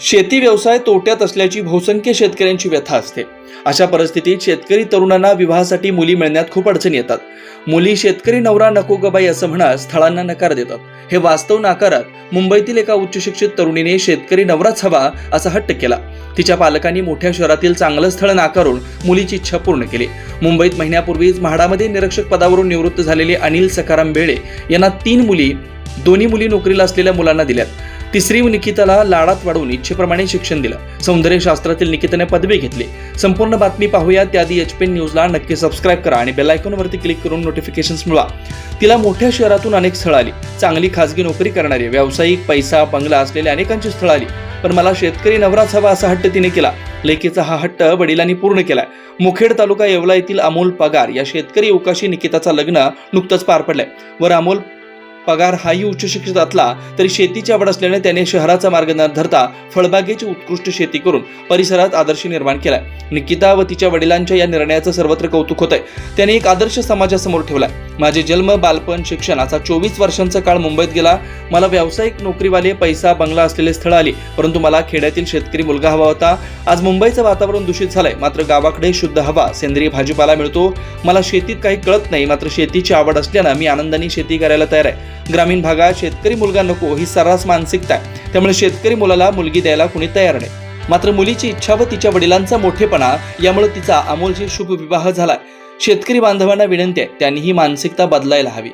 शेती व्यवसाय तोट्यात असल्याची बहुसंख्य शेतकऱ्यांची व्यथा असते. अशा परिस्थितीत शेतकरी तरुणांना विवाहासाठी मुली मिळण्यात खूप अडचणी येतात. मुली शेतकरी नवरा नको गबाई असं म्हणास स्थळांना नकार देतात. हे वास्तव नाकारात मुंबईतील एका उच्च शिक्षित तरुणीने शेतकरी नवराच हवा असा हट्ट केला. तिच्या पालकांनी मोठ्या शहरातील चांगलं स्थळ नाकारून मुलीची इच्छा पूर्ण केली. मुंबईत महिन्यापूर्वीच म्हाडामध्ये निरीक्षक पदावरून निवृत्त झालेले अनिल सखाराम बेळे यांना तीन मुली दोन्ही मुली नोकरीला असलेल्या मुलांना दिल्यात. तिसरी निकिताला लाडात वाढवून इच्छेप्रमाणे शिक्षण दिलं. सौंदर्यशास्त्रातील निकिताने पदवी घेतली. संपूर्ण बातमी पाहूया त्याआधी एच पी न्यूजला. नक्की सबस्क्राईब करा आणि बेल आयकॉनवरती क्लिक करून नोटिफिकेशन्स मिळवा. तिला मोठ्या शहरातून अनेक स्थळं आली. चांगली खासगी नोकरी करणारी व्यावसायिक पैसा बंगला असलेल्या अनेकांची स्थळं आली. पण मला शेतकरी नवराच हवा असा हट्ट तिने केला. लेकीचा हा हट्ट वडिलांनी पूर्ण केलाय. मुखेड तालुका येवला येथील अमोल पगार या शेतकरी युवकाशी निकिताचा लग्न नुकतंच पार पडलंय. वर अमोल पगार हाही उच्च शिक्षितातला तरी शेतीची आवड असल्याने त्याने शहराचा मार्ग न धरता फळबागेची उत्कृष्ट शेती करून परिसरात आदर्श निर्माण केलाय. निकिता व तिच्या वडिलांच्या या निर्णयाचं सर्वत्र कौतुक होत आहे त्याने एक आदर्श समाजासमोर ठेवलाय. माझे जन्म बालपण शिक्षण असा चोवीस वर्षांचा काळ मुंबईत गेला. मला व्यावसायिक नोकरीवाले पैसा बंगला असलेले स्थळ आली. परंतु मला खेड्यातील शेतकरी मुलगा हवा होता. आज मुंबईचं वातावरण दूषित झालंय. मात्र गावाकडे शुद्ध हवा सेंद्रिय भाजीपाला मिळतो. मला शेतीत काही कळत नाही. मात्र शेतीची आवड असल्यानं मी आनंदाने शेती करायला तयार आहे. ग्रामीण भागात शेतकरी मुलगा नको ही सर्रास मानसिकता आहे. त्यामुळे शेतकरी मुलाला मुलगी द्यायला कुणी तयार नाही. मात्र मुलीची इच्छा व तिच्या वडिलांचा मोठेपणा यामुळे तिचा अमोलशी शुभ विवाह झालाय. शेतकरी बांधवांना विनंती आहे त्यांनी ही मानसिकता बदलायला हवी.